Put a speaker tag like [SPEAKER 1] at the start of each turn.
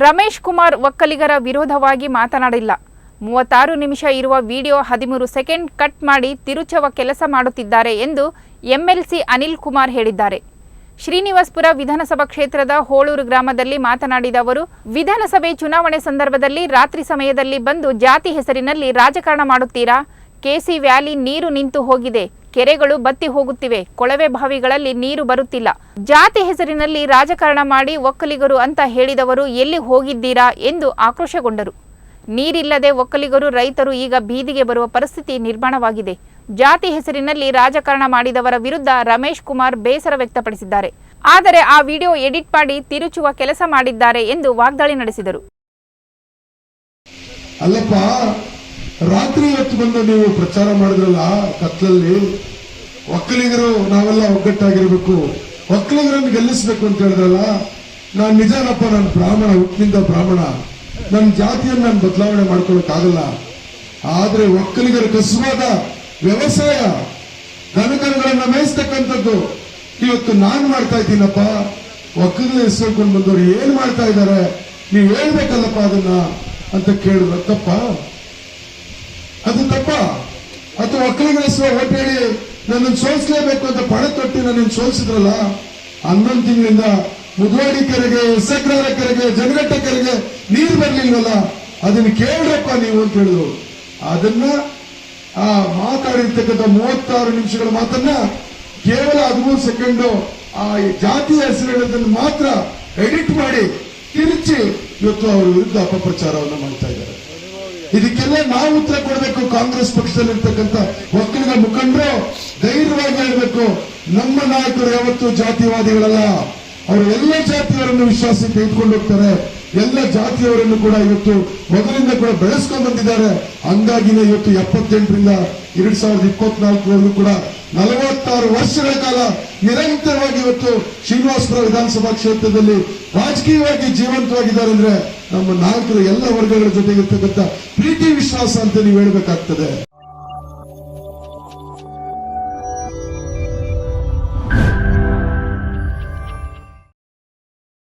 [SPEAKER 1] ರಮೇಶ್ ಕುಮಾರ್ ಒಕ್ಕಲಿಗರ ವಿರೋಧವಾಗಿ ಮಾತನಾಡಿಲ್ಲ. ಮೂವತ್ತಾರು ನಿಮಿಷ ಇರುವ ವಿಡಿಯೋ ಹದಿಮೂರು ಸೆಕೆಂಡ್ ಕಟ್ ಮಾಡಿ ತಿರುಚವ ಕೆಲಸ ಮಾಡುತ್ತಿದ್ದಾರೆ ಎಂದು ಎಂಎಲ್ಸಿ ಅನಿಲ್ ಕುಮಾರ್ ಹೇಳಿದ್ದಾರೆ. ಶ್ರೀನಿವಾಸ್ಪುರ ವಿಧಾನಸಭಾ ಕ್ಷೇತ್ರದ ಹೋಳೂರು ಗ್ರಾಮದಲ್ಲಿ ಮಾತನಾಡಿದ ಅವರು, ವಿಧಾನಸಭೆ ಚುನಾವಣೆ ಸಂದರ್ಭದಲ್ಲಿ ರಾತ್ರಿ ಸಮಯದಲ್ಲಿ ಬಂದು ಜಾತಿ ಹೆಸರಿನಲ್ಲಿ ರಾಜಕಾರಣ ಮಾಡುತ್ತೀರಾ? ಕೆಸಿ ವ್ಯಾಲಿ ನೀರು ನಿಂತು ಹೋಗಿದೆ. ಕೆರೆಗಳು ಬತ್ತಿ ಹೋಗುತ್ತಿವೆ. ಕೊಳವೆ ಬಾವಿಗಳಲ್ಲಿ ನೀರು ಬರುತ್ತಿಲ್ಲ. ಜಾತಿ ಹೆಸರಿನಲ್ಲಿ ರಾಜಕಾರಣ ಮಾಡಿ ಒಕ್ಕಲಿಗರು ಅಂತ ಹೇಳಿದವರು ಎಲ್ಲಿ ಹೋಗಿದ್ದೀರಾ ಎಂದು ಆಕ್ರೋಶಗೊಂಡರು. ನೀರಿಲ್ಲದೆ ಒಕ್ಕಲಿಗರು, ರೈತರು ಈಗ ಬೀದಿಗೆ ಬರುವ ಪರಿಸ್ಥಿತಿ ನಿರ್ಮಾಣವಾಗಿದೆ. ಜಾತಿ ಹೆಸರಿನಲ್ಲಿ ರಾಜಕಾರಣ ಮಾಡಿದವರ ವಿರುದ್ಧ ರಮೇಶ್ ಕುಮಾರ್ ಬೇಸರ ವ್ಯಕ್ತಪಡಿಸಿದ್ದಾರೆ. ಆದರೆ ಆ ವಿಡಿಯೋ ಎಡಿಟ್ ಮಾಡಿ ತಿರುಚುವ ಕೆಲಸ ಮಾಡಿದ್ದಾರೆ ಎಂದು ವಾಗ್ದಾಳಿ ನಡೆಸಿದರು.
[SPEAKER 2] ರಾತ್ರಿ ಹೊತ್ತು ಬಂದು ನೀವು ಪ್ರಚಾರ ಮಾಡಿದ್ರಲ್ಲ ಕತ್ಲಲ್ಲಿ ಒಕ್ಕಲಿಗರು ನಾವೆಲ್ಲ ಒಗ್ಗಟ್ಟಾಗಿರ್ಬೇಕು. ಒಕ್ಕಲಿಗರನ್ನು ಗೆಲ್ಲಿಸ್ಬೇಕು ಅಂತ ಹೇಳಿದ್ರಲ್ಲ, ನಾನ್ ನಿಜಾನಪ್ಪ, ನಾನು ಬ್ರಾಹ್ಮಣ, ಹುಟ್ಟಿನಿಂದ ಬ್ರಾಹ್ಮಣ. ನನ್ನ ಜಾತಿಯನ್ನು ನಾನು ಬದಲಾವಣೆ ಮಾಡ್ಕೊಳಕ್ಕಾಗಲ್ಲ. ಆದ್ರೆ ಒಕ್ಕಲಿಗರ ಕಸುವಾದ ವ್ಯವಸಾಯ ದನಕರುಗಳನ್ನ ಮೇಯಿಸ್ತಕ್ಕಂಥದ್ದು. ಇವತ್ತು ನಾನ್ ಮಾಡ್ತಾ ಇದ್ದೀನಪ್ಪ. ಒಕ್ಕಲಿಗರ ಹೆಸರುಕೊಂಡು ಬಂದವರು ಏನ್ ಮಾಡ್ತಾ ಇದ್ದಾರೆ? ನೀವು ಹೇಳ್ಬೇಕಲ್ಲಪ್ಪ ಅದನ್ನ ಅಂತ ಕೇಳಿದ್ರ ತಪ್ಪ ಹೆಸರು ಓಟ್ ಹೇಳಿ ನನ್ನನ್ನು ಸೋಲಿಸಲೇಬೇಕು ಅಂತ ಪಣ ತೊಟ್ಟಿ ನನ್ನನ್ನು ಸೋಲಿಸಿದ್ರಲ್ಲ, ಹನ್ನೊಂದು ತಿಂಗಳಿಂದ ಮುದ್ವಾಡಿ ಕೆರೆಗೆ ಸಕ್ರಾರ ಕೆರೆಗೆ ಜನಗಟ್ಟ ಕರೆಗೆ ನೀರು ಬರ್ಲಿಲ್ವಲ್ಲ, ಅದನ್ನ ಕೇಳ್ರಪ್ಪ ನೀವು ಅಂತ ಹೇಳಿದ್ರು. ಅದನ್ನ, ಆ ಮಾತಾಡಿರ್ತಕ್ಕಂಥ ಮೂವತ್ತಾರು ನಿಮಿಷಗಳ ಮಾತನ್ನ ಕೇವಲ ಹದಿಮೂರು ಸೆಕೆಂಡು ಆ ಜಾತಿಯ ಹೆಸರು ಮಾತ್ರ ಎಡಿಟ್ ಮಾಡಿ, ತಿರುಚಿ ಇವತ್ತು ಅವರ ವಿರುದ್ಧ ಅಪಪ್ರಚಾರವನ್ನು ಮಾಡ್ತಾ ಇದ್ದಾರೆ ಇದಕ್ಕೆಲ್ಲ ನಾವು ಉತ್ತರ ಕೊಡಬೇಕು ಕಾಂಗ್ರೆಸ್ ಪಕ್ಷದಲ್ಲಿರ್ತಕ್ಕಂಥ ಒಕ್ಕಲಿಗ ಮುಖಂಡರು. ಧೈರ್ಯವಾಗಿ ಹೇಳಬೇಕು ನಮ್ಮ ನಾಯಕರು ಯಾವತ್ತೂ ಜಾತಿವಾದಿಗಳಲ್ಲ. ಅವರು ಎಲ್ಲ ಜಾತಿಯವರನ್ನು ವಿಶ್ವಾಸಿ ತೆಗೆದುಕೊಂಡು ಹೋಗ್ತಾರೆ. ಎಲ್ಲ ಜಾತಿಯವರನ್ನು ಕೂಡ ಇವತ್ತು ಮೊದಲಿಂದ ಕೂಡ ಬೆಳೆಸ್ಕೊಂಡು ಬಂದಿದ್ದಾರೆ. ಹಂಗಾಗಿನೇ ಇವತ್ತು ಎಪ್ಪತ್ತೆಂಟರಿಂದ ಎರಡ್ ಸಾವಿರದ ಇಪ್ಪತ್ನಾಲ್ಕರಲ್ಲೂ ಕೂಡ ನಲವತ್ತಾರು ವರ್ಷಗಳ ಕಾಲ ನಿರಂತರವಾಗಿ ಇವತ್ತು ಶ್ರೀನಿವಾಸಪುರ ವಿಧಾನಸಭಾ ಕ್ಷೇತ್ರದಲ್ಲಿ ರಾಜಕೀಯವಾಗಿ ಜೀವಂತವಾಗಿದ್ದಾರೆ ಅಂದ್ರೆ ನಮ್ಮ ನಾಯಕರು ಎಲ್ಲ ವರ್ಗಗಳ ಜೊತೆಗಿರ್ತಕ್ಕಂಥ ಪ್ರೀತಿ ವಿಶ್ವಾಸ ಅಂತ ನೀವು ಹೇಳ್ಬೇಕಾಗ್ತದೆ.